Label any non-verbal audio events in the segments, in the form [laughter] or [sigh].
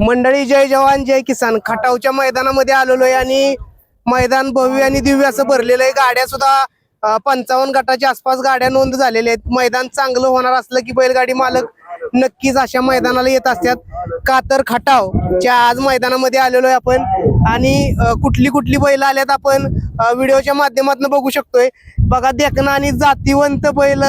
मंडळी जय जवान जय किसान. खटावच्या मैदानामध्ये आलेलो आहे आणि मैदान भव्य आणि दिव्य असं भरलेलं आहे. गाड्या सुद्धा पंचावन्न गटाच्या आसपास गाड्या नोंद झालेल्या आहेत. मैदान चांगलं होणार असलं की बैलगाडी मालक नक्कीच अशा मैदानाला येत असतात. कातर खटाव च्या आज मैदानामध्ये आलेलो आहे आपण. आणि कुठली कुठली बैल आल्यात आपण व्हिडिओच्या माध्यमातून बघू शकतोय. बघा देखणं आणि जातीवंत बैल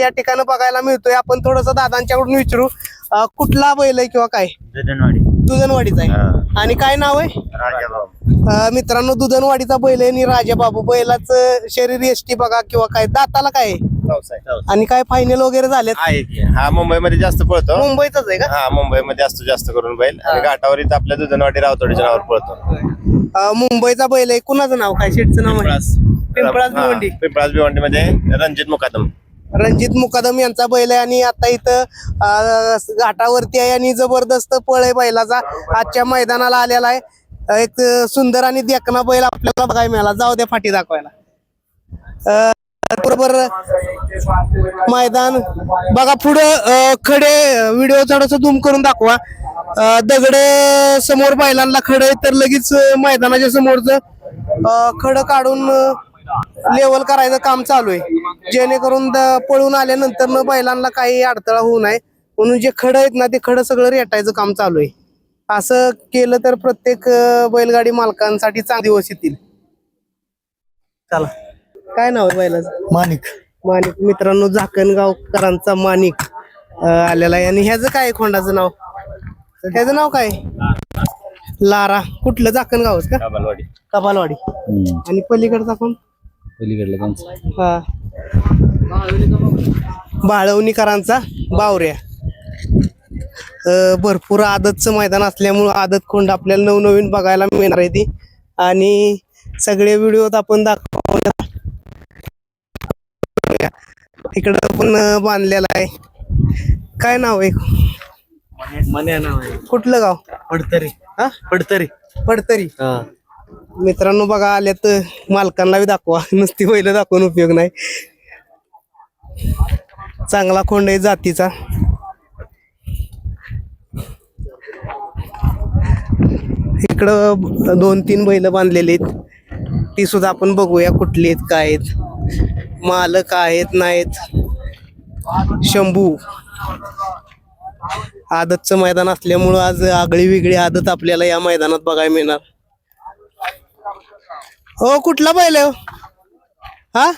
या ठिकाणी बघायला मिळतोय. आपण थोडस दादांच्याकडून विचारू. अं, कुठला बैल आहे किंवा काय? दुधनवाडी. दुधनवाडीचा आहे. आणि काय नाव आहे? अं, मित्रांनो दुधनवाडीचा बैल आहे आणि राजा बाबू बैलाचं शरीर एसटी बघा किंवा काय दाताला काय आहे? आणि काय फायनल वगैरे झालेत? आहे की. हा मुंबईमध्ये जास्त पळतो. मुंबईचाच आहे का? हा मुंबईमध्ये असतो जास्त करून बैल. आणि घाटावर इथं आपल्या दुधनवाडी रावतोडीच्या नावावर पळतो. अं, मुंबईचा बैल आहे. कुणाचं नाव? काय शेटचं नाव आहे? पिंपळास. भिवंडी. पिंपळास भिवंडी मध्ये रणजित मुकादम. रणजित मुकादम यांचा बैल आहे आणि आता इथं घाटावरती आहे आणि जबरदस्त पळ आहे बैलाचा. आजच्या मैदानाला आलेला आहे. एक सुंदर आणि देखना बैल आपल्याला बघायला मिळाला. जाऊ द्या फाटी दाखवायला. बरोबर मैदान. बघा पुढं अं, खडे व्हिडिओ थोडस धूम करून दाखवा. दगड दगडे समोर बैलांना खडे तर लगेच मैदानाच्या समोरच खड काढून लेवल करायचं काम चालू आहे. जेणेकरून पळून आल्यानंतर न बैलांना काही अडथळा होऊ नये. म्हणून जे खडं आहेत ना ते खडं सगळं रेटायचं काम चालू आहे. असं केलं तर प्रत्येक बैलगाडी मालकांसाठी चांगले दिवस येतील. चला. काय नाव आहे बैलाचं? माणिक. माणिक. मित्रांनो झाकणगावकरांचा माणिक अं, आलेला आहे. आणि ह्याचं काय खोंडाचं नाव? ह्याचं नाव काय? लारा. कुठलं? झाकणगावच का? काबालवाडी कपालवाडी. आणि पलीकडचा कोण? पलीकडलं त्यांचं. हा. बाळवणीकरांचा बावऱ्या. अं, भरपूर आदतचं मैदान असल्यामुळं आदत खोंड आपल्याला नवनवीन बघायला मिळणार आहे ती. आणि सगळे व्हिडिओत आपण दाखवणार. इकडं पण अं, बांधलेला आहे. काय नाव आहे? मन्या नाव आहे. कुठलं गाव? पडतरी. हा? पडतरी. पडतरी. हा. मित्रांनो बघा आल्यात मालकांना बी दाखवा. नुसती बैल दाखवून उपयोग नाही. चांगला खोंड आहे जातीचा. इकडं दोन तीन बैल बांधलेली आहेत. ती सुद्धा आपण बघूया कुठली आहेत काय आहेत. मालक आहेत नाहीत. शंभू. आदतचं मैदान असल्यामुळं आज आगळी वेगळी आदत आपल्याला या मैदानात बघायला मिळणार. हो कुठला बैल आहे हो? हा?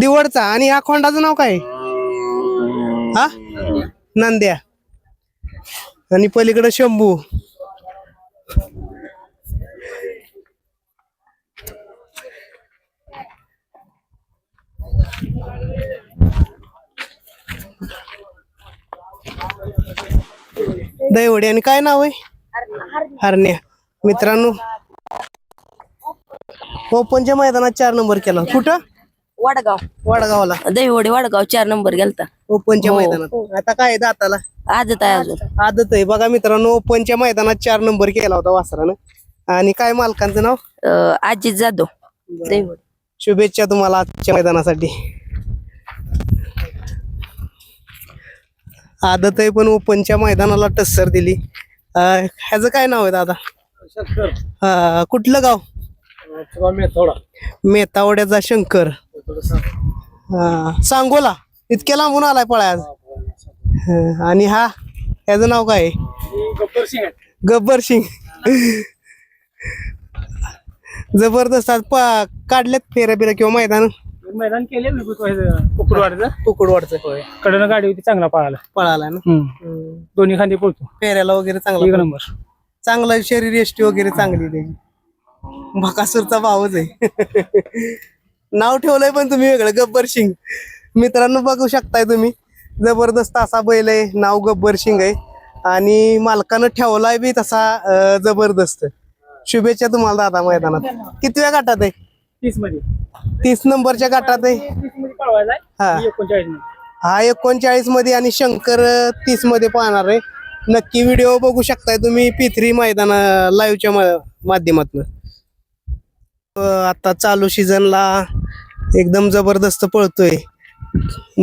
दिवडचा. आणि ह्या खोंडाचं नाव काय? आहे? हा? नंद्या. आणि पलीकडे शंभू. दैवडी. आणि काय नाव आहे? हरण्या. मित्रांनो ओपनच्या मैदानात चार नंबर केला. कुठं? वडगाव. वडगावला. दहीवडी वडगाव चार नंबर गेलता. ओपनच्या हो. मैदानात. आता काय आहे दाताला? आजच आहे अजून. आदत आहे. बघा मित्रांनो ओपनच्या मैदानात चार नंबर केला होता वासरानं. आणि काय मालकांचं नाव? अं, आजी जाधव. दहीवडी. शुभेच्छा तुम्हाला आजच्या मैदानासाठी. आदत आहे पण ओपनच्या मैदानाला टस्सर दिली. अं, ह्याचं काय नाव आहे दादा? अं, कुठलं गाव? मेतावड्याचा शंकर. हा, सांगोला. इतक्या लांबून आलाय पळा आज हं, आणि हा ह्याचं नाव काय? आहे? गब्बर सिंग. जबरदस्त आज पा काढल्यात फेऱ्या बिऱ्या किंवा मैदान? मैदान केले कुकडवाडचं. कुकडवाडचं. कडनं गाडी होती चांगला पळाला. पळाला ना. दोन्ही खांदे पळतो. फेऱ्याला वगैरे एक चांगला नंबर. चांगला शरीर एष्टी वगैरे चांगली त्याची. भकासूरचा भावच आहे. नाव ठेवलंय पण तुम्ही वेगळं गब्बर सिंग मित्रांनो बघू शकताय तुम्ही. जबरदस्त असा बैल आहे नाव गब्बर सिंग आहे. आणि मालकानं ठेवलाय बी तसा जबरदस्त. शुभेच्छा तुम्हाला दादा मैदानात. कितव्या गटात आहे? तीसमध्ये तीस नंबरच्या गटात आहे. हा. हा एकोणचाळीसमध्ये आणि शंकर तीसमध्ये पाहणार आहे. नक्की व्हिडिओ बघू शकताय तुम्ही पी थ्री मैदान लाईव्हच्या माध्यमातून. आता चालू सीझनला एकदम जबरदस्त पळतोय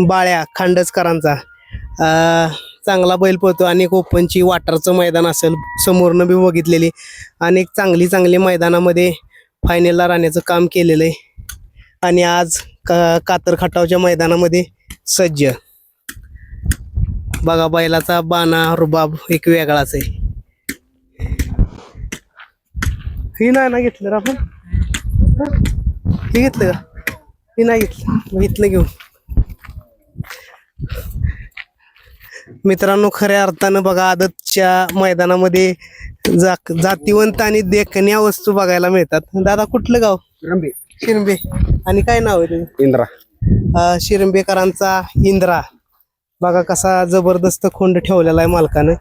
बाळ्या खांडसकरांचा. चांगला बैल पळतो अनेक ओपनची वाटरचं मैदान असेल समोरनं बी बघितलेली. अनेक चांगली चांगली मैदानामध्ये फायनलला राहण्याचं काम केलेलं आहे आणि आज का कातर खटावच्या मैदानामध्ये सज्ज. बघा बैलाचा बाणा रुबाब एक वेगळाच आहे. ही नाही ना घेतलं आपण? हं? हे घेतलं का? हे नाही घेतलं. इथलं घेऊ मित्रांनो खऱ्या अर्थानं बघा आदतच्या मैदानामध्ये जा जातीवंत आणि देखण्या वस्तू बघायला मिळतात. दादा कुठलं गाव? शिरंबे. आणि काय नाव आहे तुझं? इंद्रा. शिरंबेकरांचा इंद्रा. बघा कसा जबरदस्त खोंड ठेवलेला आहे मालकानं.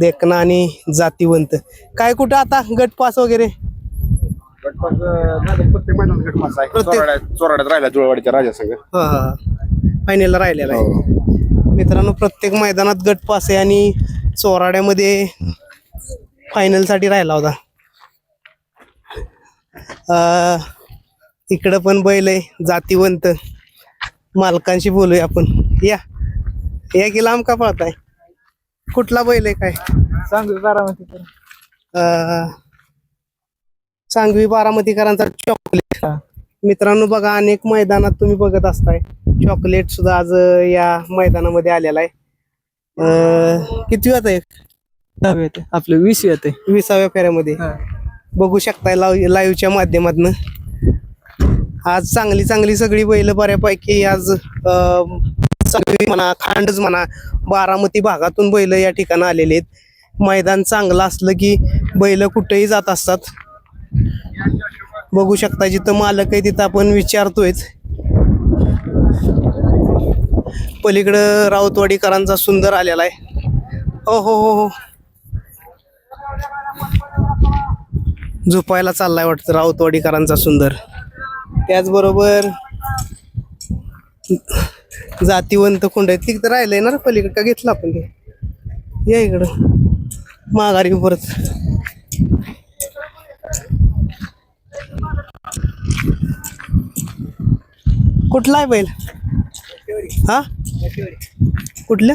देखना आणि जातीवंत. काय कुठं आता? गट पास वगैरे प्रत्येक मैदान गट पास आहे. प्रत्येक- चोराड्यात चोराड्यात राहिला जुळवाडीच्या राजा संघ फायनलला राहिलेला आहे. मित्रांनो प्रत्येक मैदानात गट पास आहे आणि चोराड्यामध्ये फायनलसाठी राहिला होता. अं, इकडं पण बैल आहे जातीवंत. मालकांशी बोलूया आपण. या. या की लांब का पळताय? कुठला बैल आहे काय? सांगू अं, सांगवी बारामतीकरांचा चॉकलेट मित्रांनो बघा अनेक मैदानात तुम्ही बघत असताय. चॉकलेट सुद्धा आज या मैदानामध्ये आलेला आहे. अं, किती वेळ आहे दहावी येते आपलं वीस येते विसाव्या फेऱ्यामध्ये. बघू शकताय लाईव्ह लाईव्हच्या माध्यमातून. आज चांगली चांगली सगळी बैल बऱ्यापैकी आज सगळी म्हणा खांडच म्हणा बारामती भागातून बैल या ठिकाणी आलेले आहेत. मैदान चांगलं असलं की बैल कुठेही जात असतात. बघू शकता जिथं मालक आहे तिथं आपण विचारतोयच पलीकडं राऊतवाडीकरांचा सुंदर आलेला आहे. हो हो हो हो. झोपायला चाललाय वाटतं राऊतवाडीकरांचा सुंदर. त्याचबरोबर जातीवंत कोंड आहे तिकडं राहिलंय ना पलीकडं? का घेतलं आपण ते? या इकडं. माघारी परत. कुठला आहे बैल? हा? कुठल्या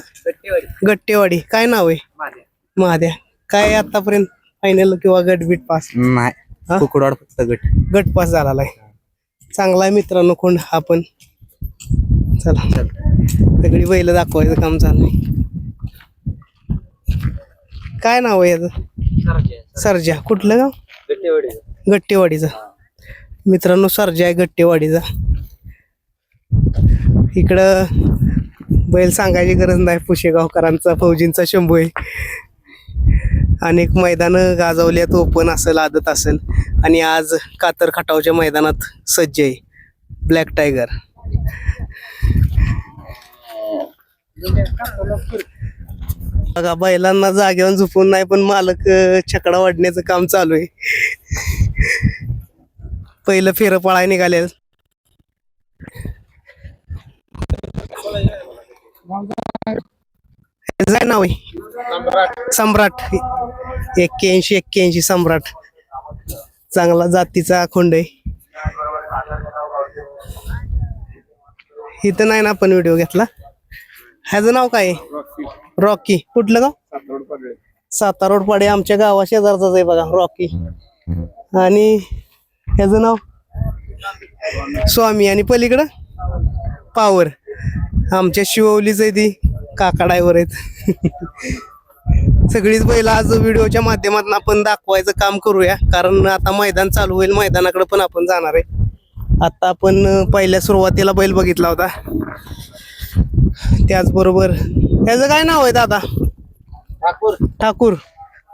गट्टेवाडी. काय नाव आहे? महाद्या काय आतापर्यंत फायनल किंवा गटबीट पास? हा? नाही कुकडवाड फक्त गट. गट पास आहे चांगला आहे मित्रांनो कोण? हा पण. चला. सगळी बैल दाखवायचं काम चाललंय काय नाव आहे याचं? सरजा. कुठलं गाव? गट्टेवाडीचा. मित्रांनो सरजा आहे गट्टेवाडीचा. इकडं बैल सांगायची गरज नाही. पुशेगावकरांचा फौजींचा शंभू आहे. अनेक मैदानं गाजवल्यात ओपन असेल आदत असेल. आणि आज कातर खटावच्या मैदानात सज्ज आहे. ब्लॅक टायगर बघा बैलांना जागेवर झोपून नाही पण मालक छकडा वाढण्याचं काम चालू आहे. पहिलं फेरं पळाय निघाले जाय नाव आहे. सम्राट. एक्क्याऐंशी एक्क्याऐंशी सम्राट. चांगला जातीचा खोंड आहे. इथं नाही ना आपण व्हिडिओ घेतला. ह्याचं नाव काय आहे? रॉकी. कुठलं गाव? सातार रोड पाडे. आमच्या गावा शेजारचाच आहे बघा रॉकी. आणि ह्याचं नाव? स्वामी. आणि पलीकडं? पावर. आमच्या शिववलीच आहे ती. काका ड्रायव्हर आहेत. सगळीच बैल आज व्हिडिओच्या माध्यमातून आपण दाखवायचं काम करूया. कारण आता मैदान चालू होईल मैदानाकडे पण आपण जाणार आहे. आता आपण पहिल्या सुरुवातीला बैल बघितला होता. त्याचबरोबर त्याचं काय नाव आहे दादा? ठाकूर. ठाकूर.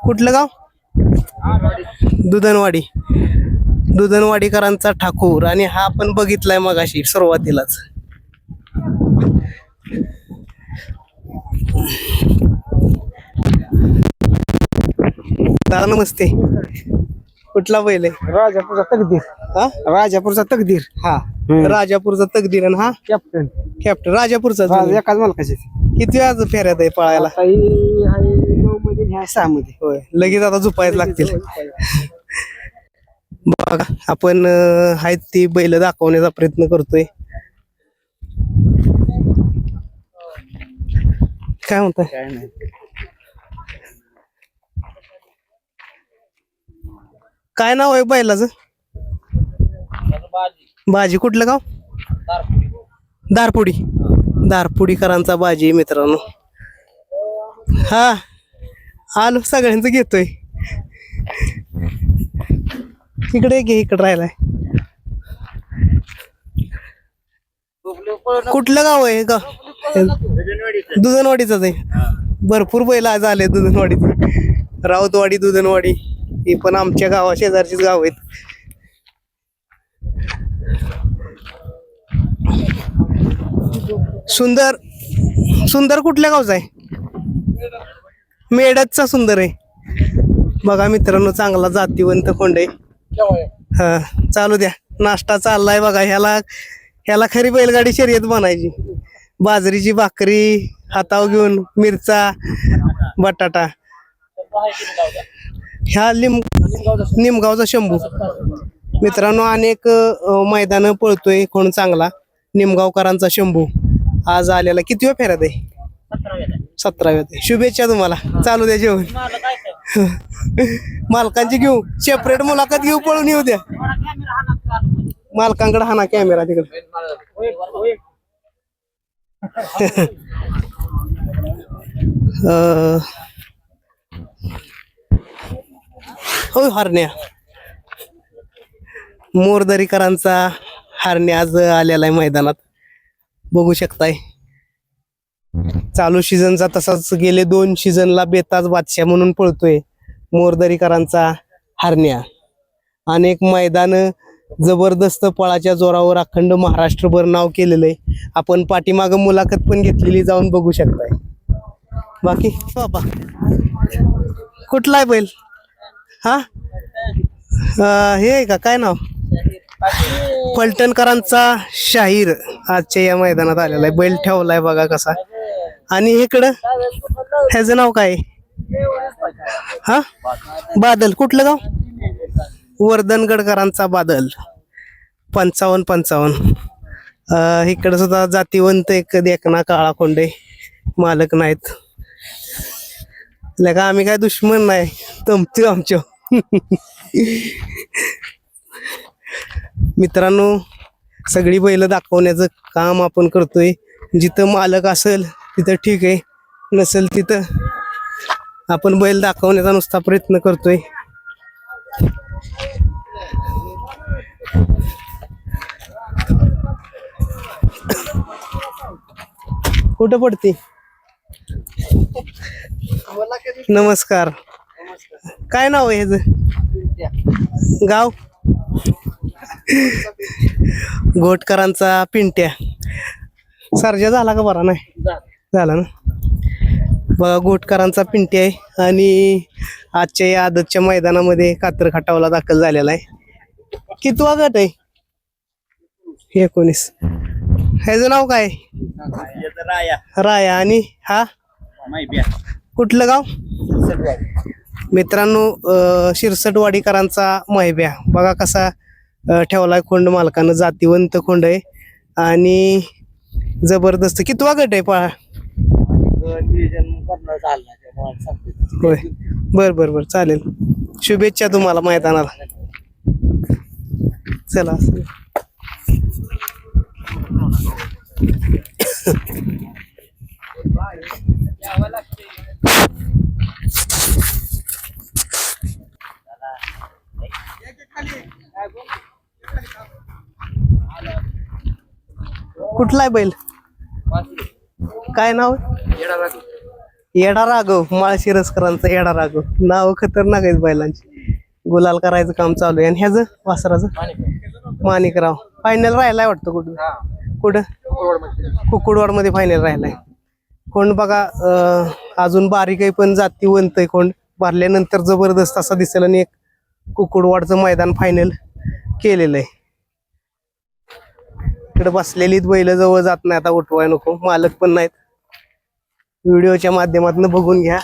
कुठलं गाव? दुधनवाडी. दुधनवाडीकरांचा ठाकूर. आणि हा पण बघितलाय मगाशी सुरुवातीलाच. दादा नमस्ते. कुठला बैल आहे? राजापूरचा तकदीर. हा? राजापूरचा तकदीर. हा. राजापूरचा तकदीर आणि हा? कॅप्टन कॅप्टन राजापूरचा. एकाच मालकाचे. किती आज फेऱ्यात आहे पळायला? काही आहे नऊ मध्ये ह्या सहा मध्ये होय. लगेच आता झोपायला लागतील. बघा आपण अं, आहेत ती बैल दाखवण्याचा प्रयत्न करतोय. काय म्हणताय? काय नाही. काय नाव आहे बैलाचं? बाजी. कुठलं गाव? दारपुडी. दारपुडीकरांचा बाजी मित्रांनो. हा आलो सगळ्यांचं घेतोय. इकडे घे इकडे राहिलाय. कुठलं गाव आहे का दुधनवाडीच. आहे. भरपूर बैल आज आले दुधनवाडीत. राऊतवाडी दुधनवाडी. ही पण आमच्या गावा शेजारचीच गाव आहेत. सुंदर सुंदर कुठल्या गावचा आहे? मेडतचा सुंदर आहे. बघा मित्रांनो चांगला जातीवंत कोंड आहे? हा चालू द्या. नाश्ता चाललाय बघा. ह्याला ह्याला खरी बैलगाडी शर्यत बनायची. बाजरीची भाकरी हातावर घेऊन मिरचा बटाटा. ह्या लिम निमगावचा शंभू. मित्रांनो अनेक मैदान पळतोय कोण चांगला. निमगावकरांचा शंभू. आज आलेला किती वेळ फेऱ्यात आहे? सतराव्यात ते शुभेच्छा तुम्हाला. चालू द्या जेवण. मालकांची घेऊ. सेपरेट मुलाखत घेऊ पळून येऊ द्या. मालकांकडे हाना कॅमेरा तिकडे. अं, हरण्या. मोरदरीकरांचा हरण्या आज आलेला आहे मैदानात. बघू शकताय. चालू सीझनचा तसाच गेले दोन सीझनला बेताज बादशाह म्हणून पळतोय मोरदरीकरांचा हरण्या. अनेक मैदान जबरदस्त पळाच्या जोरावर अखंड महाराष्ट्रभर नाव केलेलं आहे. आपण पाठीमाग मुलाखत पण घेतलेली जाऊन बघू शकताय. बाकी? बाबा. कुठला आहे बैल? हा? हे आहे का? काय नाव? फलटणकरांचा शाहीर आजच्या या मैदानात आलेला आहे. बैल ठेवलाय बघा कसा. आणि इकडं? ह्याचं नाव काय? हा? बादल. कुठलं गाव? वर्धन गडकरांचा बादल. पंचावन्न पंचावन्न. इकडे सुद्धा जातीवंत एक देखना काळा कोंडे मालक नाहीत. का आम्ही काय दुश्मन नाही. तमते आमच्या. मित्रांनो सगळी बैल दाखवण्याचं काम आपण करतोय. जिथं मालक असेल तिथं ठीक आहे. नसेल तिथं आपण बैल दाखवण्याचा नुसता प्रयत्न करतोय. कुठं पडते? नमस्कार. काय नाव आहे ह्याच? गाव? घोटकरांचा पिंट्या. सर्जा झाला का बरा नाही? झाला ना? बघा घोटकरांचा पिंट्या आहे आणि आजच्या या आदतच्या मैदानामध्ये कात्र खटावला दाखल झालेला आहे. कितवा गट आहे? एकोणीस. ह्याचं नाव काय? राया. आणि हा? कुठलं गाव? मित्रांनो शिरसटवाडीकरांचा महिब्या बघा कसा ठेवलाय खोंड मालकानं. जातीवंत खोंड आहे. आणि जबरदस्त. कितवा गट आहे पळा होय. बर बर बर. चालेल. शुभेच्छा तुम्हाला मैदानाला. चला. कुठला आहे बैल? काय नाव? आहे? येडा राघव माळशिरसकरांचा येडा राघव. नाव खतरनाक आहेत बैलांची. गुलाल करायचं काम चालू आहे. आणि ह्याचं वासराचं? माणिकराव. फायनल राहिलाय वाटतं कुठं? कुठं? कुकुडवाडमध्ये फायनल राहिलाय. कोण बघा अजून बारीक आहे पण जातीवंत आहे कोण. भरल्यानंतर जबरदस्त असा दिसेल आणि एक कुकुडवाडचं मैदान फायनल केलेलं आहे. इकडे बसलेली बैल जवळ जात नाही आता उठवाय नको. मालक पण नाहीत. व्हिडिओच्या माध्यमातून बघून घ्या.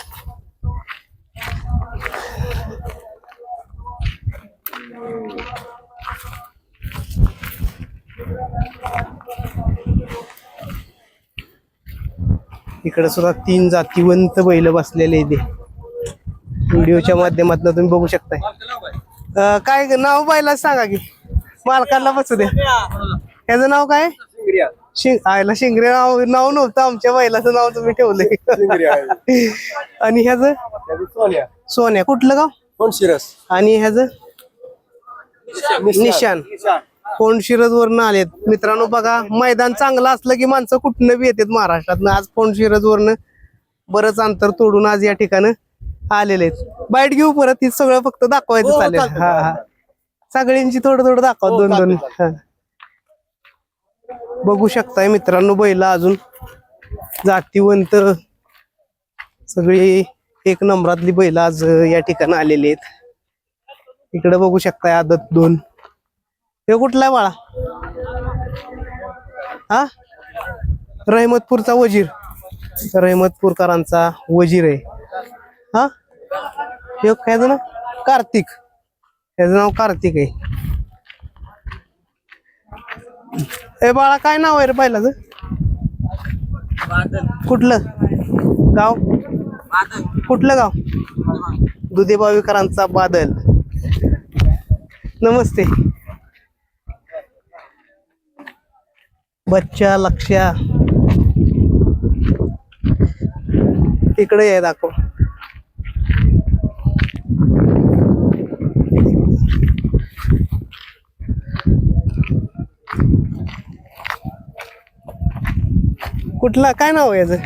इकडे सुद्धा तीन जातीवंत बैल बसलेले इथे व्हिडिओच्या माध्यमातून तुम्ही बघू शकताय. काय नाव बैला सांगा की. मालकाला बसू द्या. याचं नाव काय? शिंग आयला शिंगरे नाव नाव नव्हतं आमच्या बैलाचं नाव तुम्ही ठेवलंय. आणि ह्याच? सोन्या. कुठलं गाव? कोण शिरस? आणि ह्याच? निशान. कोण शिरज वरनं आलेत? मित्रांनो बघा मैदान चांगलं असलं की माणसं कुठनं बी येतात महाराष्ट्रात आज कोण शिरज वरनं बरंच अंतर तोडून आज या ठिकाणी आलेले आहेत. बाईट घेऊ परत ही सगळं फक्त दाखवायचं चालेल. हा हा. सगळ्यांची थोडं थोडं दाखवा दोन दोन. हा. बघू शकताय मित्रांनो बैला अजून जातीवंत. सगळी एक नंबरातली बैल आज या ठिकाणी आलेली आहेत. इकडे बघू शकताय आदत दोन. हे कुठला आहे बाळा? हा? रहमतपूरचा वजीर. रहमतपूरकरांचा वजीर आहे. हा? हे काय ना कार्तिक. ह्याचं नाव कार्तिक आहे. ए बाळा काय नाव आहे रे बैलाचं कुठलं? गाव? कुठलं गाव? दुधे बावीकरांचा बादल. नमस्ते. बच्चा लक्ष्या. इकडे आहे दाखव. कुठला? काय नाव आहे याचं?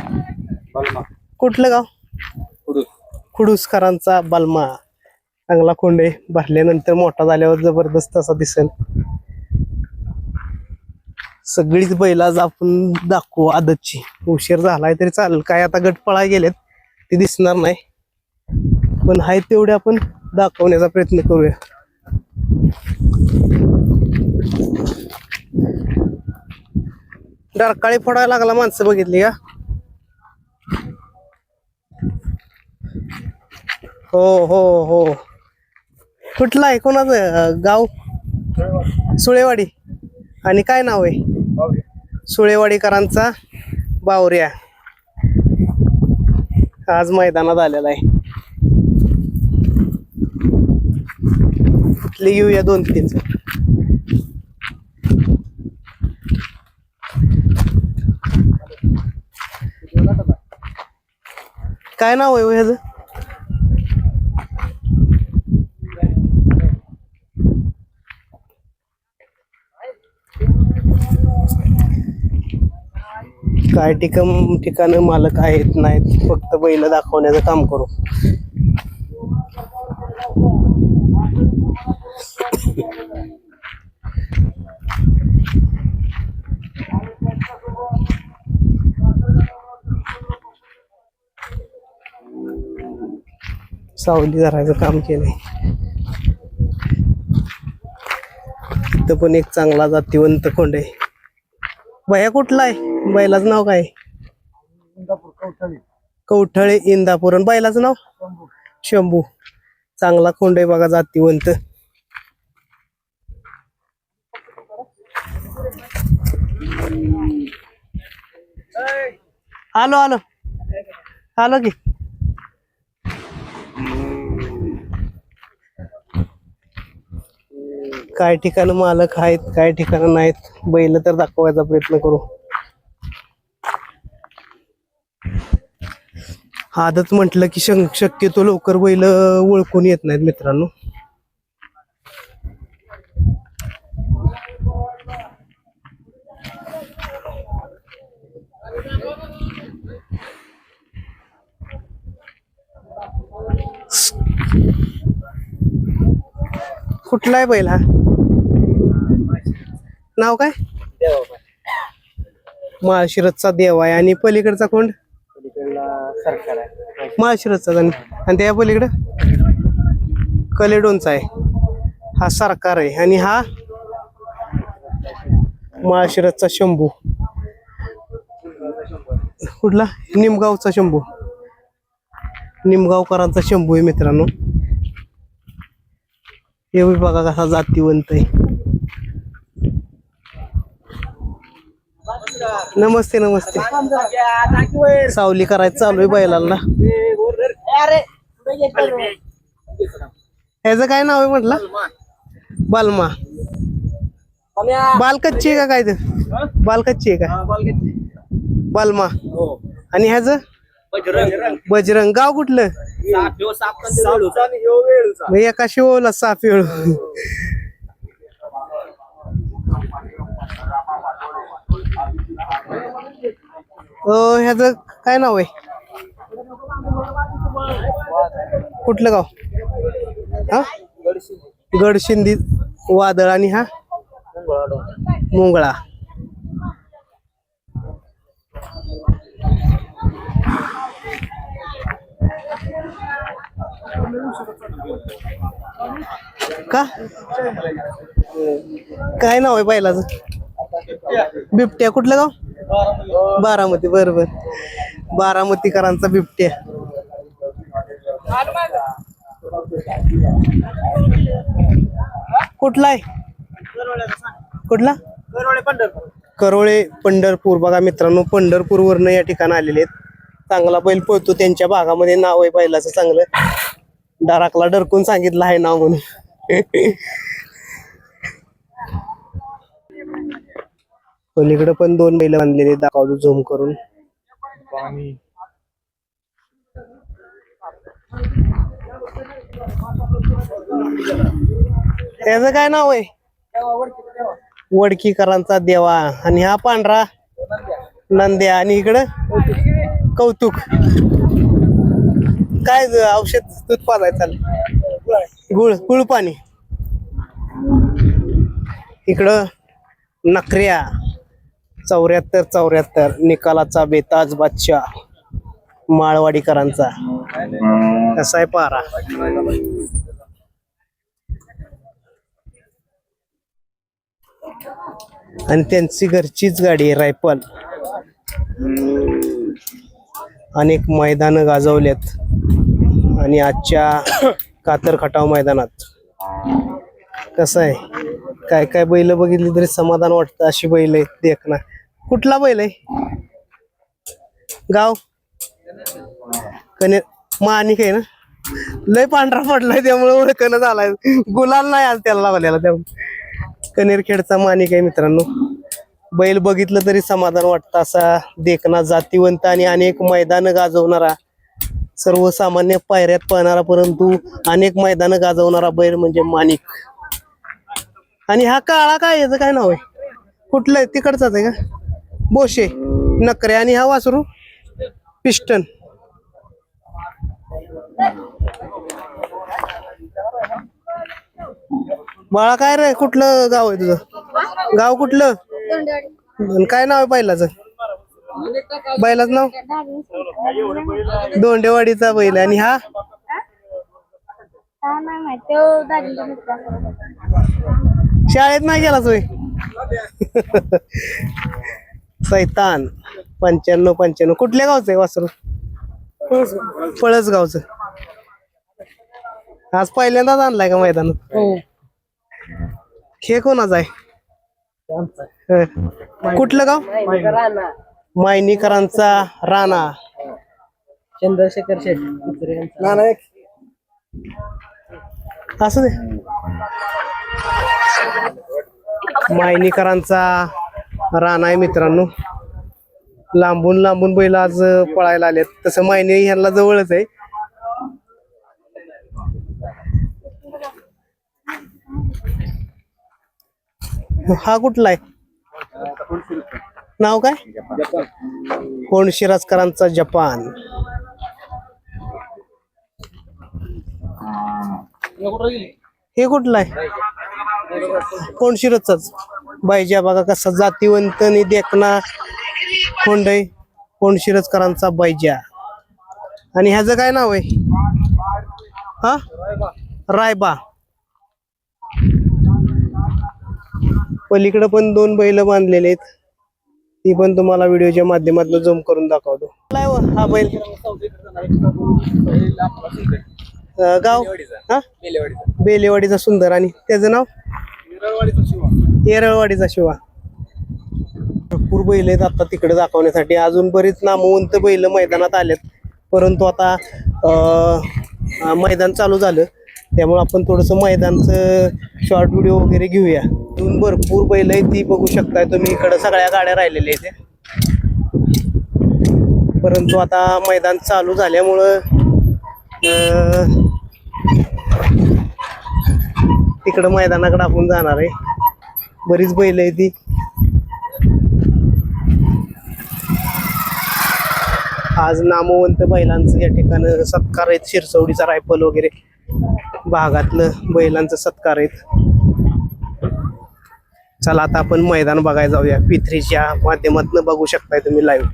कुठलं गाव? खुडूसकरांचा बलमा. चांगला कोंडे भरल्यानंतर मोठा झाल्यावर जबरदस्त असा दिसेल. सगळीच बैल आज आपण दाखवू आदतची. उशीर झालाय तरी चालेल. काय आता गटपळा गेलेत ते दिसणार नाही. पण हाय तेवढे आपण दाखवण्याचा प्रयत्न करूया. डरकाळी फोडायला लागला माणसं बघितली का? हो हो हो. कुठला आहे कोणाचं? गाव? सुळेवाडी. आणि काय नाव आहे? सुळेवाडीकरांचा बावऱ्या. आज मैदानात आलेला आहे. कुठली घेऊया दोन तीन काय नाव आहे हो ह्याचं? काय ठिकाण ठिकाण मालक आहेत नाहीत. फक्त बैल दाखवण्याचं काम करू. सावली धरायचं काम केलंय. इथं पण एक चांगला जातीवंत कोंड आहे. बया कुठला आहे? बैलाचं नाव काय? कवठळे इंदापूर. आणि बैलाचं नाव? शंभू. चांगला कोंड आहे बघा जातीवंत. आलो आलो. आलो की. काय ठिकाण मालक आहेत काय ठिकाण नाहीत बैल तर दाखवायचा प्रयत्न करू. आदत म्हटलं की शक्यतो लवकर बैल ओळखून येत नाहीत मित्रांनो. कुठला आहे बैल हा? नाव काय? माळशिरसचा देव आहे. आणि पलीकडचा कोण? माळशिरसचा आणि आणि त्या पलीकडं? कलेडोनचा आहे. हा सरकार आहे. आणि हा? माळशिरसचा शंभू. कुठला? निमगावचा शंभू. निमगावकरांचा शंभू आहे मित्रांनो. हे बी बघा कसा जातीवंत आहे. नमस्ते नमस्ते. सावली करायचं चालू आहे बैलांना. ह्याचं काय नाव आहे म्हटलं? बालमा. बालकच्ची आहे का काय ते? बालकच्ची आहे का बालमा. आणि ह्याचं? बजरंग. गाव कुठलं? मग एका शिवला साफ वेळ ह्याच काय नाव आहे? कुठलं गाव? हा? गडशिंदी. वादळ आणि हा? मुंगळा. का? काय नाव आहे बैलाचं? बिबट्या. कुठलं गाव? बारामती. बरोबर बारामतीकरांचा बिबट्या. कुठला आहे? कुठला? करोळे पंढरपूर. बघा मित्रांनो पंढरपूर वरनं या ठिकाणी आलेले आहेत. चांगला बैल पळतो. त्यांच्या भागामध्ये नाव आहे बैलाचं चांगलं. डराकला डरकून सांगितलं आहे नाव म्हणून. पलीकडे पण दोन बैल बांधलेले दाखवतो झूम करून. त्याचं काय नाव आहे? वडकीकरांचा देवा. आणि हा पांढरा नंद्या. आणि इकडं कौतुक. काय औषध दूध पाजाय चाललं गुळ गुळ पाणी. इकडं नखऱ्या चौऱ्याहत्तर चौऱ्याहत्तर. निकालाचा बेताज बादशाह. माळवाडीकरांचा. कसा आहे पारा? आणि त्यांची घरचीच गाडी आहे रायफल. अनेक मैदान गाजवल्यात. आणि आजच्या [coughs] कातर खटाव मैदानात. कसं आहे? काय काय बैल बघितली तरी समाधान वाटतं अशी बैल आहेत देख ना. कुठला बैल आहे? गाव? कने मानिक आहे ना? लय पांढरा पडलाय त्यामुळे ओळखणं झालाय. गुलाल नाही आज त्याला लावलेला त्यामुळे कनेरखेडचा मानिक आहे मित्रांनो. बैल बघितलं तरी समाधान वाटतं असा देखना जातीवंत आणि अनेक मैदान गाजवणारा सर्वसामान्य पायऱ्यात पाहणारा परंतु अनेक मैदान गाजवणारा बैल म्हणजे मानिक आणि हा काळा काय याचं काय नाव आहे? कुठलं आहे? तिकडचाच आहे का? बोशे नकरे. आणि हा वासरू? पिस्टन बाळा काय रे? कुठलं गाव आहे तुझं? गाव कुठलं? आणि काय नाव आहे पहिलाच? बैलाचं नाव? दोंडेवाडीचा बैल. आणि हा? शाळेत नाही गेला सोय सैतान. पंच्याण्णव पंच्याण्णव. कुठल्या गावचं आहे वासरू? पळस गावचं आज पहिल्यांदाच आणलाय का मैदानात? हे. कोणाचं आहे. कुठलं गाव? मायनीकरांचा राणा. चंद्रशेखर शेठ असं दे. मायनीकरांचा राणा आहे मित्रांनो. लांबून लांबून बैल आज पळायला आलेत. तसं मायनी ह्यांना जवळच आहे. हा कुठला आहे? नाव काय? कोण शिराजकरांचा जपान? हे कुठलं आहे? कोण शिरतच बायजा बघा कसा जातीवंत नि देखना कोंड कोण शिरजकरांचा बायजा आणि ह्याचं काय नाव आहे? हा? रायबा. पलीकडे पण दोन बैल बांधलेले आहेत. ती पण तुम्हाला व्हिडिओच्या माध्यमातून झूम करून दाखवतो. हा बैल. गाव? हा? बेलेवाडीचा सुंदर. आणि त्याचं नाव? येरळवाडीचा शिवा. भरपूर बैल आहेत आता तिकडे दाखवण्यासाठी. अजून बरीच नामवंत बैल मैदानात आलेत. परंतु आता मैदान चालू झालं. त्यामुळे आपण थोडंसं मैदानचं शॉर्ट व्हिडिओ वगैरे घेऊया. इथून भरपूर बैल आहेत ती बघू शकताय तुम्ही. इकडं सगळ्या गाड्या राहिलेल्या आहेत. परंतु आता मैदान चालू झाल्यामुळं तिकडं मैदानाकडे आपण जाणार आहे. बरीच बैल आहे ती. आज नामवंत बैलांचं या ठिकाणी सत्कार आहेत. शिरसवडीचा रायफल वगैरे भागातलं बैलांचं सत्कार आहेत. चला आता आपण मैदान बघायला जाऊया. पिथरीच्या माध्यमातून बघू शकताय तुम्ही लाईव्ह